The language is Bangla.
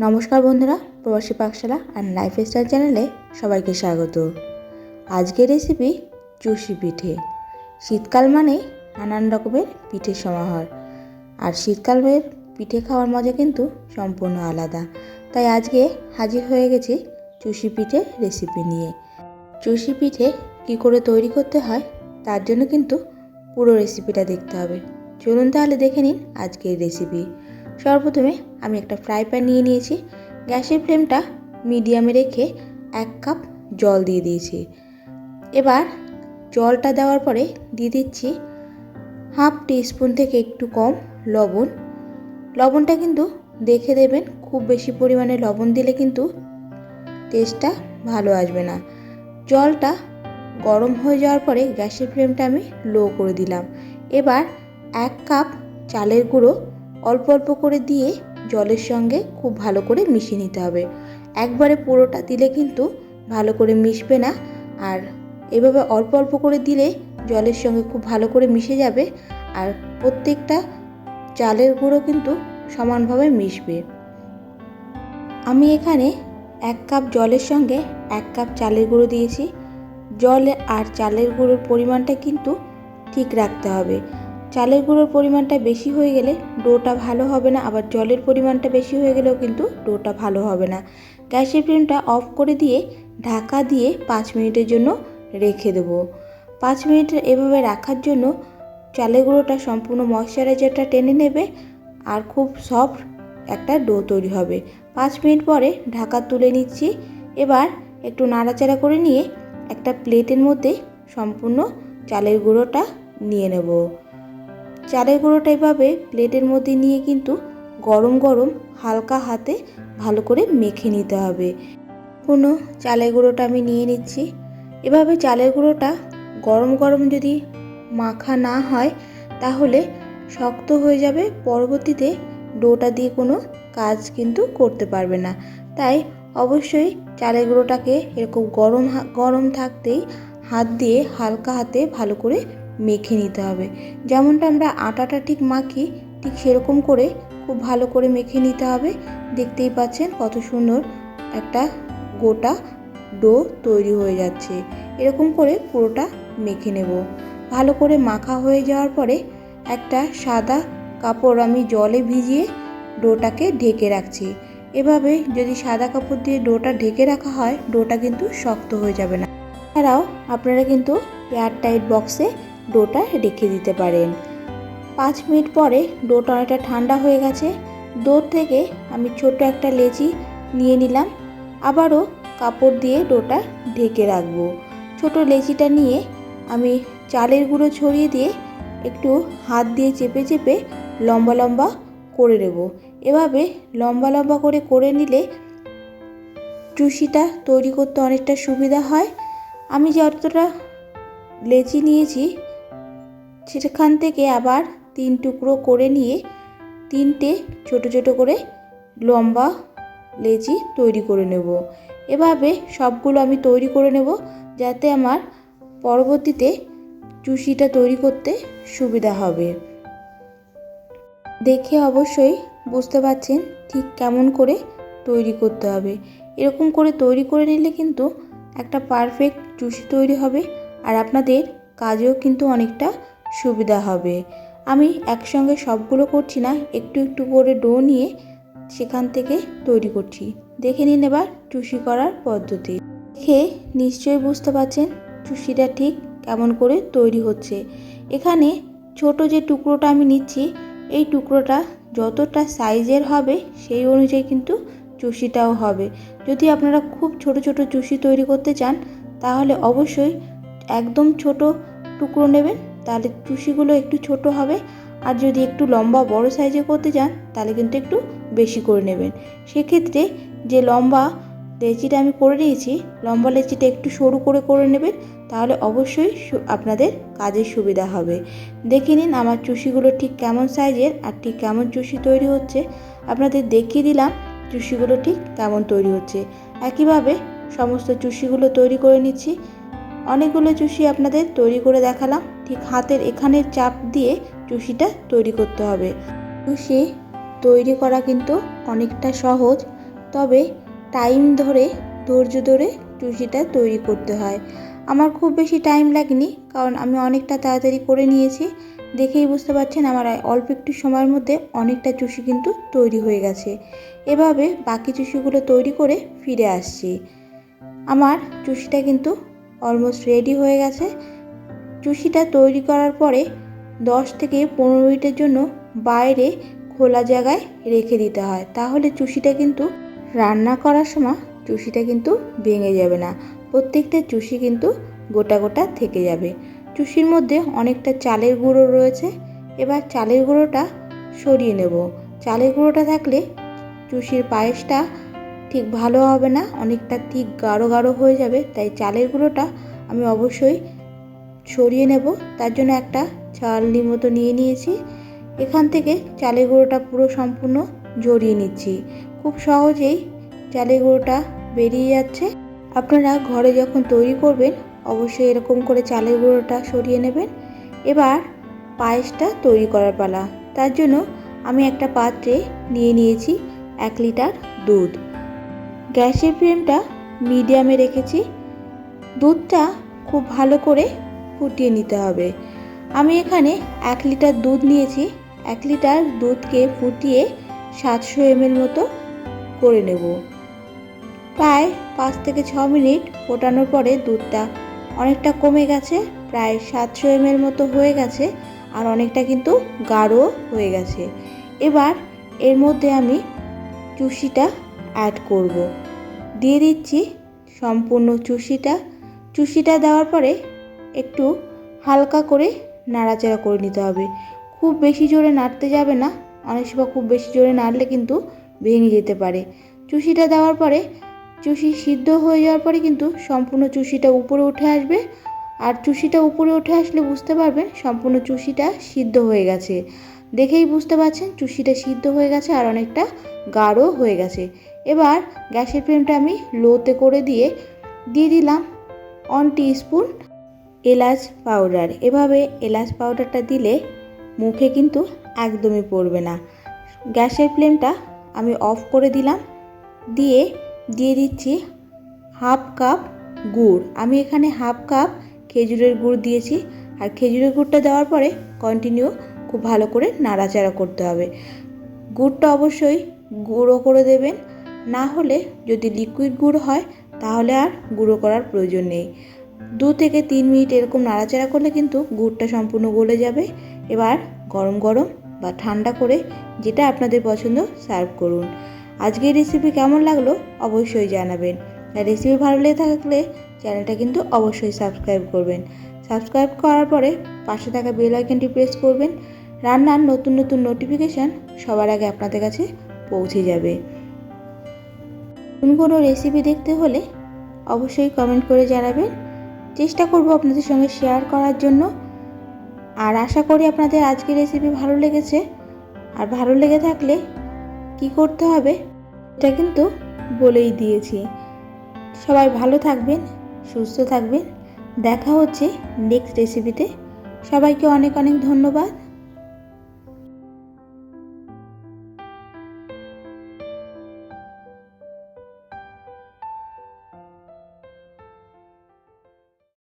নমস্কার বন্ধুরা, প্রবাসী পাকশালা অ্যান্ড লাইফ স্টাইল চ্যানেলে সবাইকে স্বাগত। আজকের রেসিপি চুষি পিঠে। শীতকাল মানে নানান রকমের পিঠের সমাহার। আর শীতকালের পিঠে খাওয়ার মজা কিন্তু সম্পূর্ণ আলাদা। তাই আজকে হাজির হয়ে গেছি চুষি পিঠে রেসিপি নিয়ে। চুষি পিঠে কী করে তৈরি করতে হয়, তার জন্য কিন্তু পুরো রেসিপিটা দেখতে হবে। চলুন তাহলে দেখে নিন আজকের রেসিপি সর্বপ্রথমে আমি একটা ফ্রাই প্যান নিয়ে নিয়েছি। গ্যাসের ফ্লেমটা মিডিয়ামে রেখে এক কাপ জল দিয়ে দিয়েছি। এবার জলটা দেওয়ার পরে দিয়ে দিচ্ছি হাফ স্পুন থেকে একটু কম লবণ। লবণটা কিন্তু দেখে দেবেন, খুব বেশি পরিমাণে লবণ দিলে কিন্তু টেস্টটা ভালো আসবে না। জলটা গরম হয়ে যাওয়ার পরে গ্যাসের ফ্লেমটা আমি লো করে দিলাম। এবার এক কাপ চালের গুঁড়ো অল্প অল্প করে দিয়ে জলের সঙ্গে খুব ভালো করে মিশিয়ে নিতে হবে। একবারে পুরোটা দিলে কিন্তু ভালো করে মিশবে না। আর এভাবে অল্প অল্প করে দিলে জলের সঙ্গে খুব ভালো করে মিশে যাবে। আর প্রত্যেকটা চালের গুঁড়ো কিন্তু সমানভাবে মিশবে। আমি এখানে এক কাপ জলের সঙ্গে এক কাপ চালের গুঁড়ো দিয়েছি। জল আর চালের গুঁড়োর পরিমাণটা কিন্তু ঠিক রাখতে হবে। চালের গুঁড়োর পরিমাণটা বেশি হয়ে গেলে ডোটা ভালো হবে না, আবার জলের পরিমাণটা বেশি হয়ে গেলেও কিন্তু ডোটা ভালো হবে না। গ্যাসের ফ্লেমটা অফ করে দিয়ে ঢাকা দিয়ে পাঁচ মিনিটের জন্য রেখে দেবো। পাঁচ মিনিট এভাবে রাখার জন্য চালের গুঁড়োটা সম্পূর্ণ ময়শ্চারাইজারটা টেনে নেবে আর খুব সফট একটা ডো তৈরি হবে। পাঁচ মিনিট পরে ঢাকা তুলে নিচ্ছি। এবার একটু নাড়াচাড়া করে নিয়ে একটা প্লেটের মধ্যে সম্পূর্ণ চালের গুঁড়োটা নিয়ে নেব। চালের গুঁড়োটা এভাবে প্লেটের মধ্যে নিয়ে কিন্তু গরম গরম হালকা হাতে ভালো করে মেখে নিতে হবে। কোনো চালের গুঁড়োটা আমি নিয়ে নিচ্ছি। এভাবে চালের গুঁড়োটা গরম গরম যদি মাখা না হয়, তাহলে শক্ত হয়ে যাবে, পরবর্তীতে ডোটা দিয়ে কোনো কাজ কিন্তু করতে পারবে না। তাই অবশ্যই চালের গুঁড়োটাকে এরকম গরম গরম থাকতেই হাত দিয়ে হালকা হাতে ভালো করে মেখে নিতে হবে। যেমনটা আমরা আটাটা ঠিক মাখি, ঠিক সেরকম করে খুব ভালো করে মেখে নিতে হবে। দেখতেই পাচ্ছেন কত সুন্দর একটা গোটা ডো তৈরি হয়ে যাচ্ছে। এরকম করে পুরোটা মেখে নেব। ভালো করে মাখা হয়ে যাওয়ার পরে একটা সাদা কাপড় আমি জলে ভিজিয়ে ডোটাকে ঢেকে রাখছি। এভাবে যদি সাদা কাপড় দিয়ে ডোটা ঢেকে রাখা হয়, ডোটা কিন্তু শক্ত হয়ে যাবে না। এছাড়াও আপনারা কিন্তু এয়ার টাইট বক্সে ডোটা রেখে দিতে পারেন। পাঁচ মিনিট পরে ডোটা অনেকটা ঠান্ডা হয়ে গেছে। দোর থেকে আমি ছোট একটা লেচি নিয়ে নিলাম। আবারও কাপড় দিয়ে ডোটা ঢেকে রাখব। ছোট লেচিটা নিয়ে আমি চালের গুঁড়ো ছড়িয়ে দিয়ে একটু হাত দিয়ে চেপে চেপে লম্বা লম্বা করে নেব। এভাবে লম্বা লম্বা করে করে নিলে চুষিটা তৈরি করতে অনেকটা সুবিধা হয়। আমি যতটা লেচি নিয়েছি সেখান থেকে আবার তিন টুকরো করে নিয়ে তিনটে ছোট ছোট করে লম্বা লেচি তৈরি করে নেব। এভাবে সবগুলো আমি তৈরি করে নেব যাতে আমার পরবর্তীতে চুষিটা তৈরি করতে সুবিধা হবে। দেখে অবশ্যই বুঝতে পারছেন ঠিক কেমন করে তৈরি করতে হবে। এরকম করে তৈরি করে নিলে কিন্তু একটা পারফেক্ট চুষি তৈরি হবে আর আপনাদের কাজেও কিন্তু অনেকটা সুবিধা হবে। আমি একসঙ্গে সবগুলো করছি না, একটু একটু করে ডো নিয়ে সেখান থেকে তৈরি করছি। দেখে নিন এবার চুষি করার পদ্ধতি। দেখে নিশ্চয়ই বুঝতে পারছেন চুষিটা ঠিক কেমন করে তৈরি হচ্ছে। এখানে ছোট যে টুকরোটা আমি নিচ্ছি, এই টুকরোটা যতটা সাইজের হবে সেই অনুযায়ী কিন্তু চুষিটাও হবে। যদি আপনারা খুব ছোট ছোট চুষি তৈরি করতে চান, তাহলে অবশ্যই একদম ছোট টুকরো নেবেন তাহলে চুষিগুলো একটু ছোট হবে। আর যদি একটু লম্বা বড় সাইজে করতে চান, তাহলে কিন্তু একটু বেশি করে নেবেন। সেক্ষেত্রে যে লম্বা লেচিটা আমি করে নিয়েছি, লম্বা লেচিটা একটু সরু করে করে নেবেন, তাহলে অবশ্যই আপনাদের কাজের সুবিধা হবে। দেখে নিন আমার চুষিগুলো ঠিক কেমন সাইজের আর ঠিক কেমন চুষি তৈরি হচ্ছে। আপনাদের দেখিয়ে দিলাম চুষিগুলো ঠিক কেমন তৈরি হচ্ছে। একইভাবে সমস্ত চুষিগুলো তৈরি করে নিচ্ছি। অনেকগুলো চুষি আপনাদের তৈরি করে দেখালাম। ঠিক হাতের এখানের চাপ দিয়ে চুষিটা তৈরি করতে হবে। চুষি তৈরি করা কিন্তু অনেকটা সহজ, তবে টাইম ধরে, ধৈর্য ধরে চুষিটা তৈরি করতে হয়। আমার খুব বেশি টাইম লাগেনি, কারণ আমি অনেকটা তাড়াতাড়ি করে নিয়েছি। দেখেই বুঝতে পারছেন আমার অল্প একটু সময়ের মধ্যে অনেকটা চুষি কিন্তু তৈরি হয়ে গেছে। এভাবে বাকি চুষিগুলো তৈরি করে ফিরে আসছি। আমার চুষিটা কিন্তু অলমোস্ট রেডি হয়ে গেছে। চুষিটা তৈরি করার পরে দশ থেকে পনেরো মিনিটের জন্য বাইরে খোলা জায়গায় রেখে দিতে হয়। তাহলে চুষিটা কিন্তু রান্না করার সময় চুষিটা কিন্তু ভেঙে যাবে না। প্রত্যেকটা চুষি কিন্তু গোটা গোটা থেকে যাবে। চুষির মধ্যে অনেকটা চালের গুঁড়ো রয়েছে। এবার চালের গুঁড়োটা সরিয়ে নেব। চালের গুঁড়োটা থাকলে চুষির পায়েসটা ঠিক ভালো হবে না, অনেকটা ঠিক গাঢ় গাঢ় হয়ে যাবে। তাই চালের গুঁড়োটা আমি অবশ্যই সরিয়ে নেব। তার জন্য একটা চালনি মতো নিয়ে নিয়েছি। এখান থেকে চালের গুঁড়োটা পুরো সম্পূর্ণ জড়িয়ে নিচ্ছি। খুব সহজেই চালের গুঁড়োটা বেরিয়ে যাচ্ছে। আপনারা ঘরে যখন তৈরি করবেন, অবশ্যই এরকম করে চালের গুঁড়োটা সরিয়ে নেবেন। এবার পায়েসটা তৈরি করার পালা। তার জন্য আমি একটা পাত্রে নিয়ে নিয়েছি এক লিটার দুধ। গ্যাসের ফ্লেমটা মিডিয়ামে রেখেছি। দুধটা খুব ভালো করে ফুটিয়ে নিতে হবে। আমি এখানে এক লিটার দুধ নিয়েছি। এক লিটার দুধকে ফুটিয়ে সাতশো এমএল মতো করে নেব। প্রায় পাঁচ থেকে ছ মিনিট ফোটানোর পরে দুধটা অনেকটা কমে গেছে, প্রায় সাতশো এমএল মতো হয়ে গেছে আর অনেকটা কিন্তু গাঢ় হয়ে গেছে। এবার এর মধ্যে আমি চুষিটা অ্যাড করব। দিয়ে দিচ্ছি সম্পূর্ণ চুষিটা। চুষিটা দেওয়ার পরে একটু হালকা করে নাড়াচাড়া করে নিতে হবে। খুব বেশি জোরে নাড়তে যাবে না। অনেক সময় খুব বেশি জোরে নাড়লে কিন্তু ভেঙে যেতে পারে। চুষিটা দেওয়ার পরে, চুষি সিদ্ধ হয়ে যাওয়ার পরে কিন্তু সম্পূর্ণ চুষিটা উপরে উঠে আসবে। আর চুষিটা উপরে উঠে আসলে বুঝতে পারবেন সম্পূর্ণ চুষিটা সিদ্ধ হয়ে গেছে। দেখেই বুঝতে পারছেন চুষিটা সিদ্ধ হয়ে গেছে আর অনেকটা গাঢ় হয়ে গেছে। এবার গ্যাসের ফ্লেমটা আমি লোতে করে দিয়ে দিয়ে দিলাম অন স্পুন এলাচ পাউডার। এভাবে এলাচ পাউডারটা দিলে মুখে কিন্তু একদমই পড়বে না। গ্যাসের ফ্লেমটা আমি অফ করে দিলাম। দিয়ে দিয়ে দিচ্ছি হাফ কাপ গুড়। আমি এখানে হাফ কাপ খেজুরের গুড় দিয়েছি। আর খেজুরের গুড়টা দেওয়ার পরে কন্টিনিউ খুব ভালো করে নাড়াচাড়া করতে হবে। গুড়টা অবশ্যই গুঁড়ো করে দেবেন। না হলে যদি লিকুইড গুড় হয়, তাহলে আর গুঁড়ো করার প্রয়োজন নেই। দু থেকে তিন মিনিট এরকম নাড়াচাড়া করলে কিন্তু গুড়টা সম্পূর্ণ গলে যাবে। এবার গরম গরম বা ঠান্ডা করে যেটা আপনাদের পছন্দ সার্ভ করুন। আজকের রেসিপি কেমন লাগল অবশ্যই জানাবেন। আর রেসিপি ভালো লেগে থাকলে চ্যানেলটা কিন্তু অবশ্যই সাবস্ক্রাইব করবেন। সাবস্ক্রাইব করার পরে পাশে থাকা বেল আইকনটি প্রেস করবেন। রান্নার নতুন নতুন নোটিফিকেশান সবার আগে আপনাদের কাছে পৌঁছে যাবে। নতুন কোনো রেসিপি দেখতে হলে অবশ্যই কমেন্ট করে জানাবেন। চেষ্টা করব আপনাদের সঙ্গে শেয়ার করার জন্য। আর আশা করি আপনাদের আজকের রেসিপি ভালো লেগেছে। আর ভালো লেগে থাকলে কি করতে হবে এটা কিন্তু বলেই দিয়েছি। সবাই ভালো থাকবেন, সুস্থ থাকবেন। দেখা হচ্ছে নেক্সট রেসিপিতে সবাইকে অনেক অনেক ধন্যবাদ।